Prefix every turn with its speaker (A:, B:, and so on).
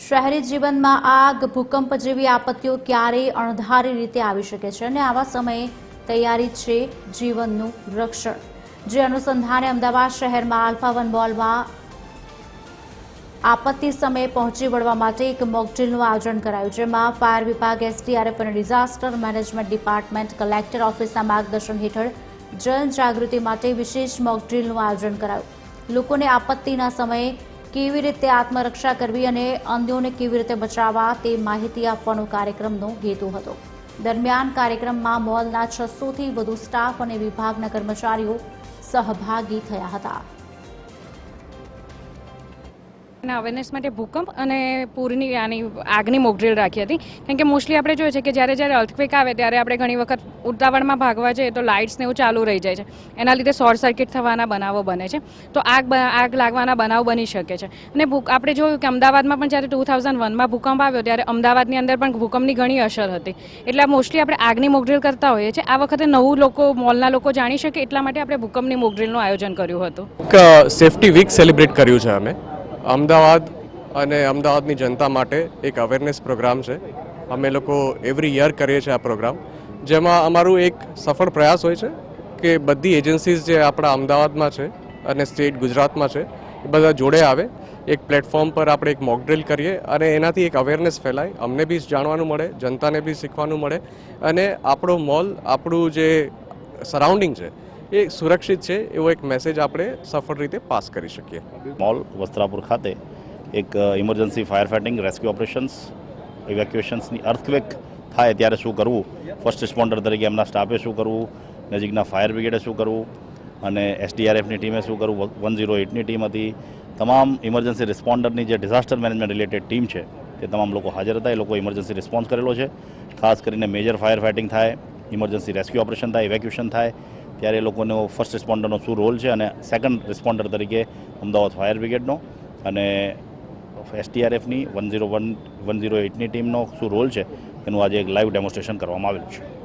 A: શહેરી જીવનમાં આગ, ભૂકંપ જેવી આપત્તિઓ ક્યારેય અણધારી રીતે આવી શકે છે અને આવા સમયે તૈયારી છે જીવનનું રક્ષણ. જે અનુસંધાને અમદાવાદ શહેરમાં આલ્ફા વન મોલમાં આપત્તિ સમયે પહોંચી વળવા માટે એક મોકડ્રીલનું આયોજન કરાયું, જેમાં ફાયર વિભાગ, એસડીઆરએફ અને ડિઝાસ્ટર મેનેજમેન્ટ ડિપાર્ટમેન્ટ કલેક્ટર ઓફિસના માર્ગદર્શન હેઠળ જનજાગૃતિ માટે વિશેષ મોકડ્રીલનું આયોજન કરાયું. લોકોને આપત્તિના સમયે કેવી રીતે આત્મરક્ષા કરવી અને અન્યોને કેવી રીતે બચાવવા તે માહિતી આપવાનો કાર્યક્રમનો હેતુ હતો. દરમિયાન કાર્યક્રમમાં મોલના છસોથી વધુ સ્ટાફ અને વિભાગના કર્મચારીઓ સહભાગી થયા હતા.
B: અવેરનેસ માટે ભૂકંપ અને પૂરની આની, આગની મોકડ્રીલ રાખી હતી. કારણ કે મોસ્ટલી આપણે જોઈએ છે કે જ્યારે જ્યારે અર્થક્વેક આવે ત્યારે આપણે ઘણી વખત ઉતાવળમાં ભાગવા જઈએ તો લાઇટ્સને એવું ચાલુ રહી જાય છે. એના લીધે શોર્ટ સર્કિટ થવાના બનાવો બને છે. તો આગ આગ લાગવાના બનાવ બની શકે છે. અને ભૂક, આપણે જોયું કે અમદાવાદમાં પણ જ્યારે ટુ થાઉઝન્ડ વનમાં ભૂકંપ આવ્યો ત્યારે અમદાવાદની અંદર પણ ભૂકંપની ઘણી અસર હતી. એટલે મોસ્ટલી આપણે આગની મોકડ્રીલ કરતા હોઈએ છીએ. આ વખતે નવું લોકો મોલના લોકો જાણી શકે એટલા માટે આપણે ભૂકંપની મોકડ્રીલનું આયોજન કર્યું હતું.
C: સેફટી વીક સેલિબ્રેટ કર્યું છે અમે. અમદાવાદ અને અમદાવાદની જનતા માટે એક અવેરનેસ પ્રોગ્રામ છે. અમે લોકો એવરી યર કરીએ છીએ આ પ્રોગ્રામ જેમાં અમારું એક સફળ પ્રયાસ હોય છે કે બધી એજન્સીઝ જે આપણા અમદાવાદમાં છે અને સ્ટેટ ગુજરાતમાં છે, એ બધા જોડે આવે. એક પ્લેટફોર્મ પર આપણે એક મોકડ્રીલ કરીએ અને એનાથી એક અવેરનેસ ફેલાય. અમને બી જાણવાનું મળે, જનતાને બી શીખવાનું મળે. અને આપણો મોલ આપણું જે સરાઉન્ડિંગ છે એ સુરક્ષિત છે એવો એક મેસેજ આપણે સફળ રીતે પાસ કરી શકીએ.
D: મોલ વસ્ત્રાપુર ખાતે એક emergency fire fighting rescue operations ઇવેક્યુએશન્સની earthquake થાય ત્યારે શું કરવું? ફર્સ્ટ રિસ્પોન્ડર તરીકે એમના સ્ટાફે શું કરવું? નજીકના ફાયર બ્રિગેડે શું કરવું? અને એસડીઆરએફની ટીમે શું કરવું? વન ઝીરો એટની ટીમ હતી. તમામ ઇમરજન્સી રિસ્પોન્ડરની જે ડિઝાસ્ટર મેનેજમેન્ટ રિલેટેડ ટીમ છે, તે તમામ લોકો હાજર હતા. એ લોકો ઇમરજન્સી રિસ્પોન્સ કરેલો છે. ખાસ કરીને મેજર ફાયર ફાઇટિંગ થાય ઇમરજન્સી રેસ્ક્યુ ઓપરેશન થાય ઇવેક્યુએશન થાય. ત્યારે એ લોકોનો ફર્સ્ટ રિસ્પોન્ડરનો શું રોલ છે અને સેકન્ડ રિસ્પોન્ડર તરીકે અમદાવાદ ફાયર બ્રિગેડનો અને એસટીઆરએફની one zero one one zero એઇટની ટીમનો શું રોલ છે, એનું આજે એક લાઈવ ડેમોન્સ્ટ્રેશન કરવામાં આવેલું છે.